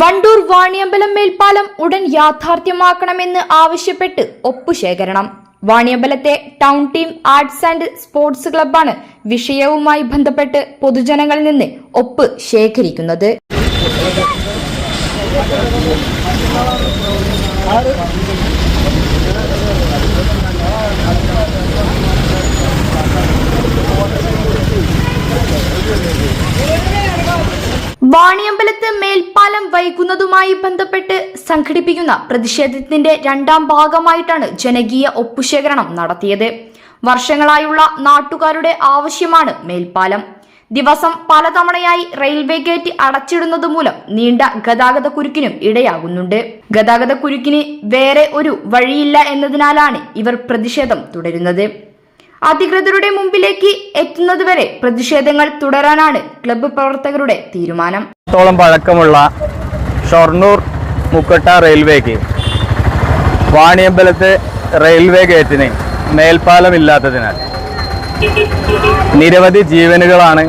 വണ്ടൂർ വാണിയമ്പലം മേൽപ്പാലം ഉടൻ യാഥാർത്ഥ്യമാക്കണമെന്ന് ആവശ്യപ്പെട്ട് ഒപ്പുശേഖരണം. വാണിയമ്പലത്തെ town team arts and sports ക്ലബ്ബാണ് വിഷയവുമായി ബന്ധപ്പെട്ട് പൊതുജനങ്ങളിൽ നിന്ന് ഒപ്പ് ശേഖരിക്കുന്നത്. വാണിയമ്പലത്ത് മേൽപ്പാലം വൈകുന്നതുമായി ബന്ധപ്പെട്ട് സംഘടിപ്പിക്കുന്ന പ്രതിഷേധത്തിന്റെ രണ്ടാം ഭാഗമായിട്ടാണ് ജനകീയ ഒപ്പുശേഖരണം നടത്തിയത്. വർഷങ്ങളായുള്ള നാട്ടുകാരുടെ ആവശ്യമാണ് മേൽപ്പാലം. ദിവസം പലതവണയായി റെയിൽവേ ഗേറ്റ് അടച്ചിടുന്നത് മൂലം നീണ്ട ഗതാഗത കുരുക്കിനും ഇടയാകുന്നുണ്ട്. ഗതാഗത കുരുക്കിന് വേറെ ഒരു വഴിയില്ല എന്നതിനാലാണ് ഇവർ പ്രതിഷേധം തുടരുന്നത്. അധികൃതരുടെ മുമ്പിലേക്ക് എത്തുന്നതുവരെ പ്രതിഷേധങ്ങൾ തുടരാനാണ് ക്ലബ്ബ് പ്രവർത്തകരുടെ തീരുമാനം. ത്തോളം പഴക്കമുള്ള ഷൊർണൂർ മുക്കട്ട റെയിൽവേക്ക് വാണിയമ്പലത്തെ റെയിൽവേ ഗേറ്റിന് മേൽപ്പാലമില്ലാത്തതിനാൽ നിരവധി ജീവനുകളാണ്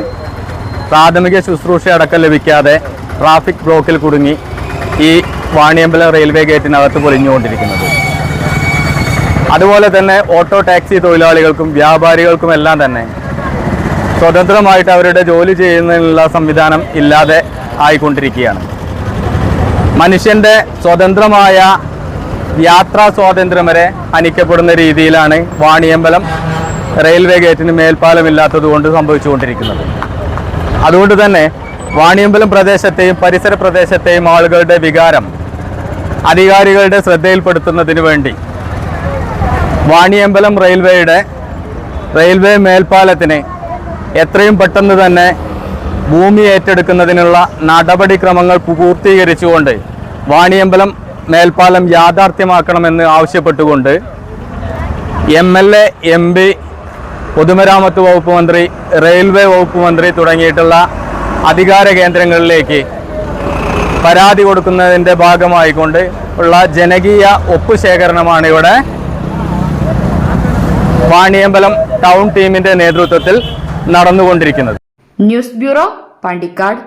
പ്രാഥമിക ശുശ്രൂഷ അടക്കം ലഭിക്കാതെ ട്രാഫിക് ബ്ലോക്കിൽ കുടുങ്ങി ഈ വാണിയമ്പലം റെയിൽവേ ഗേറ്റിനകത്ത് പൊലിഞ്ഞുകൊണ്ടിരിക്കുന്നത് അതുപോലെ തന്നെ ഓട്ടോ ടാക്സി തൊഴിലാളികൾക്കും വ്യാപാരികൾക്കും എല്ലാം തന്നെ സ്വതന്ത്രമായിട്ട് അവരുടെ ജോലി ചെയ്യുന്നതിനുള്ള സംവിധാനം ഇല്ലാതെ ആയിക്കൊണ്ടിരിക്കുകയാണ്. മനുഷ്യന്റെ സ്വതന്ത്രമായ യാത്രാ സ്വാതന്ത്ര്യം വരെ ഹനിക്കപ്പെടുന്ന രീതിയിലാണ് വാണിയമ്പലം റെയിൽവേ ഗേറ്റിന് മേൽപ്പാലമില്ലാത്തത് കൊണ്ട് സംഭവിച്ചുകൊണ്ടിരിക്കുന്നത്. അതുകൊണ്ട് തന്നെ വാണിയമ്പലം പ്രദേശത്തെയും പരിസര പ്രദേശത്തെയും ആളുകളുടെ വികാരം അധികാരികളുടെ ശ്രദ്ധയിൽപ്പെടുത്തുന്നതിന് വേണ്ടി വാണിയമ്പലം റെയിൽവേയുടെ റെയിൽവേ മേൽപ്പാലത്തിന് എത്രയും പെട്ടെന്ന് തന്നെ ഭൂമി ഏറ്റെടുക്കുന്നതിനുള്ള നടപടിക്രമങ്ങൾ പൂർത്തീകരിച്ചുകൊണ്ട് വാണിയമ്പലം മേൽപ്പാലം യാഥാർത്ഥ്യമാക്കണമെന്ന് ആവശ്യപ്പെട്ടുകൊണ്ട് M L A M P പൊതുമരാമത്ത് വകുപ്പ് മന്ത്രി റെയിൽവേ വകുപ്പ് മന്ത്രി തുടങ്ങിയിട്ടുള്ള അധികാര കേന്ദ്രങ്ങളിലേക്ക് പരാതി കൊടുക്കുന്നതിന്റെ ഭാഗമായിക്കൊണ്ട് ഉള്ള ജനകീയ ഒപ്പ് ശേഖരണമാണ് ഇവിടെ വാണിയമ്പലം ടൗൺ ടീമിന്റെ നേതൃത്വത്തിൽ നടന്നുകൊണ്ടിരിക്കുന്നത്. News bureau Pandikkad.